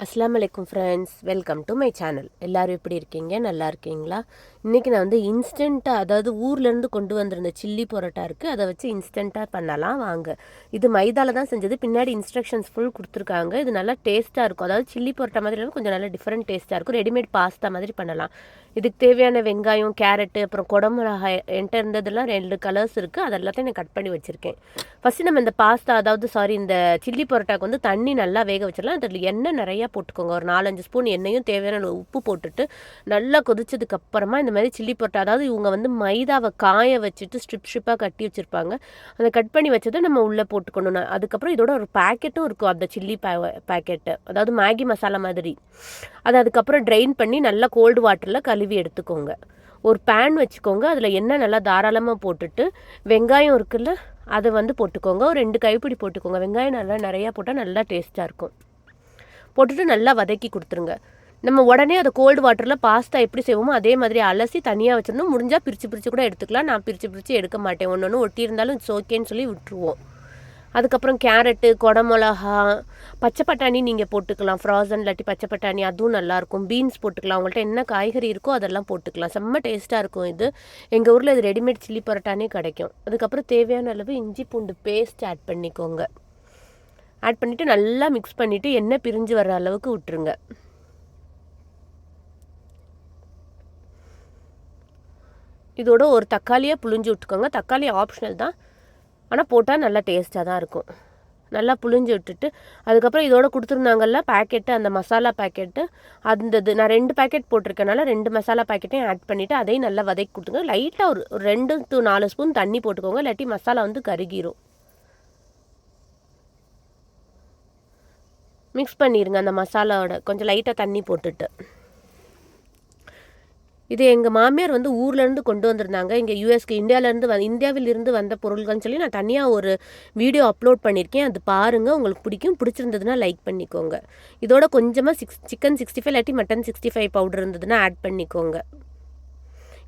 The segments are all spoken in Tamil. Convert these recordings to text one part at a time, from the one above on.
அஸ்லாம் வலைக்கும் friends welcome to my channel எல்லோரும் எப்படி இருக்கீங்க? நல்லா இருக்கீங்களா? இன்றைக்கி நான் வந்து இன்ஸ்டண்ட்டாக அதாவது ஊர்லேருந்து கொண்டு வந்திருந்த சில்லி பரோட்டா இருக்குது அதை வச்சு இன்ஸ்டண்ட்டாக பண்ணலாம். வாங்க. இது மைதாவில் தான் செஞ்சது. பின்னாடி இன்ஸ்ட்ரக்ஷன்ஸ் ஃபுல் கொடுத்துருக்காங்க. இது நல்லா டேஸ்ட்டாக இருக்கும். அதாவது சில்லி பரோட்டா மாதிரி இல்லாமல் கொஞ்சம் நல்லா டிஃப்ரெண்ட் டேஸ்ட்டாக இருக்கும். ரெடிமேட் பாஸ்தா மாதிரி பண்ணலாம். இதுக்கு தேவையான வெங்காயம் கேரட்டு அப்புறம் குடமிளகாய் என்கிட்ட இருந்ததெல்லாம் ரெண்டு கலர்ஸ் இருக்குது அது எல்லாத்தையும் நான் கட் பண்ணி வச்சுருக்கேன். ஃபஸ்ட்டு நம்ம இந்த பாஸ்தா அதாவது சாரி இந்த சில்லி பரோட்டாக்கு வந்து தண்ணி நல்லா வேக வச்சிடலாம். அதில் எண்ணெய் நிறையா போட்டுக்கோங்க. ஒரு நாலஞ்சு ஸ்பூன் எண்ணெயும் தேவையான உப்பு போட்டுட்டு நல்லா கொதிச்சதுக்கு அப்புறமா இந்த மாதிரி சில்லி பரோட்டா அதாவது இவங்க வந்து மைதாவை காய வச்சுட்டு ஸ்ட்ரிப் ஸ்ட்ரிப்பாக கட்டி வச்சுருப்பாங்க. அதை கட் பண்ணி வச்சதை நம்ம உள்ளே போட்டுக்கணும். அதுக்கப்புறம் இதோட ஒரு பேக்கெட்டும் இருக்கும். அந்த சில்லி பே பேக்கெட்டு அதாவது மேகி மசாலா மாதிரி. அதை அதுக்கப்புறம் ட்ரைன் பண்ணி நல்லா கோல்டு வாட்டரில் கழுவி எடுத்துக்கோங்க. ஒரு பேன் வச்சுக்கோங்க. அதில் எண்ணெய் நல்லா தாராளமாக போட்டுட்டு வெங்காயம் இருக்குல்ல அதை வந்து போட்டுக்கோங்க. ஒரு ரெண்டு கைப்பிடி போட்டுக்கோங்க. வெங்காயம் நல்லா நிறையா போட்டால் நல்லா டேஸ்ட்டாக இருக்கும். போட்டுட்டு நல்லா வதக்கி கொடுத்துருங்க. நம்ம உடனே அதை கோல்டு வாட்டரில் பாஸ்தா எப்படி செய்வோமோ அதே மாதிரி அலசி தனியாக வச்சிடணும். முடிஞ்சால் பிரித்து பிரித்து கூட எடுத்துக்கலாம். நான் பிரித்து பிரித்து எடுக்க மாட்டேன். ஒன்று ஒன்று ஒட்டி இருந்தாலும் இட்ஸ் ஓகேன்னு சொல்லி விட்டுருவோம். அதுக்கப்புறம் கேரட்டு குடமிளகா பச்சை பட்டாணி நீங்கள் போட்டுக்கலாம். ஃப்ராசன் இல்லாட்டி பச்சை பட்டாணி அதுவும் நல்லாயிருக்கும் பீன்ஸ் போட்டுக்கலாம். உங்கள்கிட்ட என்ன காய்கறி இருக்கோ அதெல்லாம் போட்டுக்கலாம். செம்ம டேஸ்ட்டாக இருக்கும் இது. எங்கள் ஊரில் இது ரெடிமேட் சில்லி பரோட்டானே கிடைக்கும். அதுக்கப்புறம் தேவையான அளவு இஞ்சி பூண்டு பேஸ்ட் ஆட் பண்ணிக்கோங்க. ஆட் பண்ணிவிட்டு நல்லா மிக்ஸ் பண்ணிவிட்டு எண்ணெய் பிரிஞ்சு வர அளவுக்கு விட்டுருங்க. இதோட ஒரு தக்காளியை புளிஞ்சு விட்டுக்கோங்க. தக்காளி ஆப்ஷனல் தான். ஆனால் போட்டால் நல்லா டேஸ்ட்டாக தான் இருக்கும். நல்லா புளிஞ்சு விட்டுட்டு அதுக்கப்புறம் இதோட கொடுத்துருந்தாங்கல்ல பேக்கெட்டு அந்த மசாலா பேக்கெட்டு அந்த இது நான் ரெண்டு பேக்கெட் போட்டிருக்கனால ரெண்டு மசாலா பேக்கெட்டையும் ஆட் பண்ணிவிட்டு அதையும் நல்லா வதக்கி கொடுத்துங்க லைட்டாக ஒரு ரெண்டு டு நாலு ஸ்பூன் தண்ணி போட்டுக்கோங்க. இல்லாட்டி மசாலா வந்து கருகிரும். மிக்ஸ் பண்ணிடுங்க அந்த மசாலாவோட கொஞ்சம் லைட்டாக தண்ணி போட்டுட்டு. இது எங்கள் மாமியார் வந்து ஊர்லேருந்து கொண்டு வந்திருந்தாங்க. இங்கே யூஎஸ்க்கு இந்தியாவிலேருந்து வந் இந்தியாவிலிருந்து வந்த பொருள்கள்னு சொல்லி நான் தனியாக ஒரு வீடியோ அப்லோட் பண்ணியிருக்கேன் அது பாருங்கள் உங்களுக்கு பிடிக்கும். பிடிச்சிருந்ததுன்னா லைக் பண்ணிக்கோங்க. இதோட கொஞ்சமாக சிக்ஸ் சிக்கன் சிக்ஸ்டி ஃபைவ் இல்லாட்டி மட்டன் சிக்ஸ்டி ஃபைவ் பவுடர் இருந்ததுன்னா ஆட் பண்ணிக்கோங்க.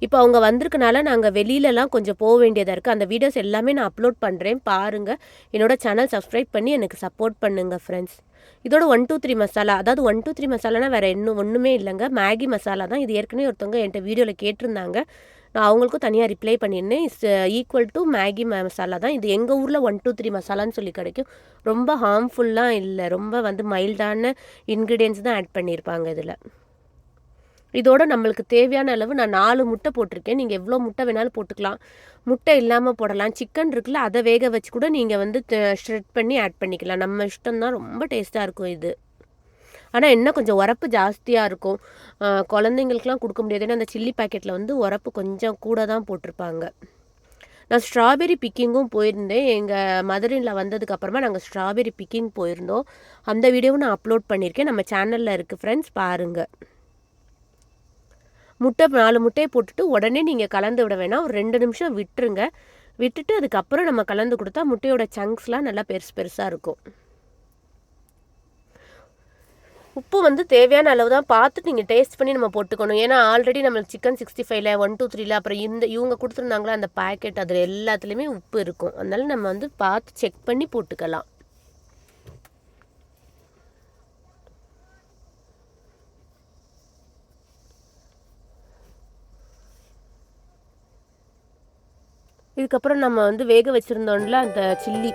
இப்போ அவங்க வந்திருக்கனால நாங்கள் வெளியிலலாம் கொஞ்சம் போக வேண்டியதாக இருக்குது அந்த வீடியோஸ் எல்லாமே நான் அப்லோட் பண்ணுறேன் பாருங்கள் என்னோட சேனல் சப்ஸ்கிரைப் பண்ணி எனக்கு சப்போர்ட் பண்ணுங்கள் ஃப்ரெண்ட்ஸ் இதோட ஒன் டூ த்ரீ மசாலா அதாவது ஒன் டூ த்ரீ மசாலானா வேறு இன்னும் ஒன்றுமே இல்லைங்க. மேகி மசாலா தான். இது ஏற்கனவே ஒருத்தவங்க என்கிட்ட வீடியோவில் கேட்டிருந்தாங்க. நான் அவங்களுக்கும் தனியாக ரிப்ளை பண்ணியிருந்தேன். Is equal to Maggi masala தான். இது எங்கள் ஊரில் ஒன் டூ த்ரீ மசாலான்னு சொல்லி கிடைக்கும். ரொம்ப ஹார்ம்ஃபுல்லாக இல்லை. ரொம்ப வந்து மைல்டான இன்க்ரீடியன்ஸ் தான் ஆட் பண்ணியிருப்பாங்க இதில். இதோட நம்மளுக்கு தேவையான அளவு நான் நாலு முட்டை போட்டிருக்கேன். நீங்கள் எவ்வளோ முட்டை வேணாலும் போட்டுக்கலாம். முட்டை இல்லாமல் போடலாம். சிக்கன் இருக்குல்ல அதை வேக வச்சு கூட நீங்கள் வந்து ஷ்ரெட் பண்ணி ஆட் பண்ணிக்கலாம். நம்ம இஷ்டம் தான் ரொம்ப டேஸ்ட்டாக இருக்கும் இது. ஆனால் என்ன கொஞ்சம் உரப்பு ஜாஸ்தியாக இருக்கும். குழந்தைங்களுக்குலாம் கொடுக்க முடியாது. ஏன்னா அந்த சில்லி பேக்கெட்டில் வந்து உரப்பு கொஞ்சம் கூட தான் போட்டிருப்பாங்க. நான் ஸ்ட்ராபெரி பிக்கிங்கும் போயிருந்தேன். எங்கள் மதுரையில் வந்ததுக்கப்புறமா நாங்கள் ஸ்ட்ராபெரி பிக்கிங் போயிருந்தோம். அந்த வீடியோவும் நான் அப்லோட் பண்ணியிருக்கேன். நம்ம சேனலில் இருக்குது ஃப்ரெண்ட்ஸ் பாருங்கள் முட்டை நாலு முட்டையை போட்டுட்டு உடனே நீங்கள் கலந்து விட வேணாம். ஒரு ரெண்டு நிமிஷம் விட்டுருங்க. விட்டுட்டு அதுக்கப்புறம் நம்ம கலந்து கொடுத்தா முட்டையோட சங்க்ஸ்லாம் நல்லா பெருசு பெருசாக இருக்கும். உப்பு வந்து தேவையான அளவு தான். பார்த்துட்டு நீங்கள் டேஸ்ட் பண்ணி நம்ம போட்டுக்கணும். ஏன்னா ஆல்ரெடி நம்மளுக்கு சிக்கன் சிக்ஸ்டி ஃபைவ்ல ஒன் டூ த்ரீல அப்புறம் இந்த இவங்க கொடுத்துருந்தாங்களா அந்த பேக்கெட் அதில் எல்லாத்துலேயுமே உப்பு இருக்கும். அதனால நம்ம வந்து பார்த்து செக் பண்ணி போட்டுக்கலாம். இதுக்கப்புறம் நம்ம வந்து வேக வச்சுருந்தோம்ல அந்த சில்லி.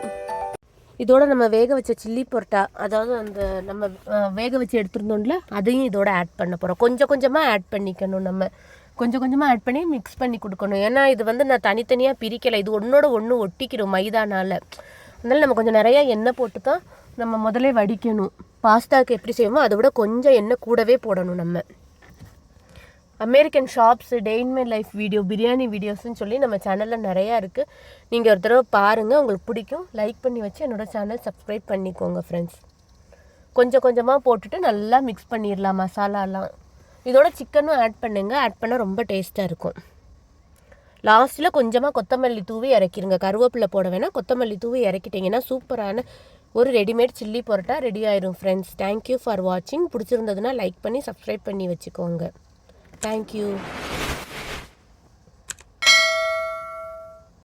இதோட நம்ம வேக வச்ச சில்லி பொரோட்டா அதாவது அந்த நம்ம வேக வச்சு எடுத்துருந்தோம்ல அதையும் இதோட ஆட் பண்ண போகிறோம் கொஞ்சம் கொஞ்சமாக ஆட் பண்ணிக்கணும் நம்ம. கொஞ்சம் கொஞ்சமாக ஆட் பண்ணி மிக்ஸ் பண்ணி கொடுக்கணும். ஏன்னா இது வந்து நான் தனித்தனியாக பிரிக்கலை. இது ஒன்றோட ஒன்று ஒட்டிக்கிறோம் மைதானால். அதனால் நம்ம கொஞ்சம் நிறையா எண்ணெய் போட்டு தான் நம்ம முதலே வடிக்கணும். பாஸ்தாவுக்கு எப்படி செய்வோமோ அதை விட கொஞ்சம் எண்ணெய் கூடவே போடணும் நம்ம. அமெரிக்கன் ஷாப்ஸு டெய்ன்மை லைஃப் வீடியோ பிரியாணி வீடியோஸ்னு சொல்லி நம்ம சேனலில் நிறையா இருக்குது நீங்கள் ஒரு தடவை பாருங்கள் உங்களுக்கு பிடிக்கும். லைக் பண்ணி வச்சு என்னோடய சேனல் சப்ஸ்கிரைப் பண்ணிக்கோங்க ஃப்ரெண்ட்ஸ் கொஞ்சம் கொஞ்சமாக போட்டுட்டு நல்லா மிக்ஸ் பண்ணிடலாம் மசாலாலாம் இதோட சிக்கனும் ஆட் பண்ணுங்கள் ஆட் பண்ணால் ரொம்ப டேஸ்ட்டாக இருக்கும். லாஸ்ட்டில் கொஞ்சமாக கொத்தமல்லி தூவி இறக்கிருங்க. கருவேப்பிலை போட வேணால் கொத்தமல்லி தூவி இறக்கிட்டிங்கன்னா சூப்பரான ஒரு ரெடிமேட் சில்லி பொரோட்டா ரெடி ஆயிரும் ஃப்ரெண்ட்ஸ் தேங்க்யூ ஃபார் வாட்சிங் பிடிச்சிருந்ததுன்னா லைக் பண்ணி சப்ஸ்கிரைப் பண்ணி வச்சுக்கோங்க. Thank you.